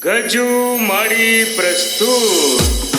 ગજુ માળી પ્રસ્તુત.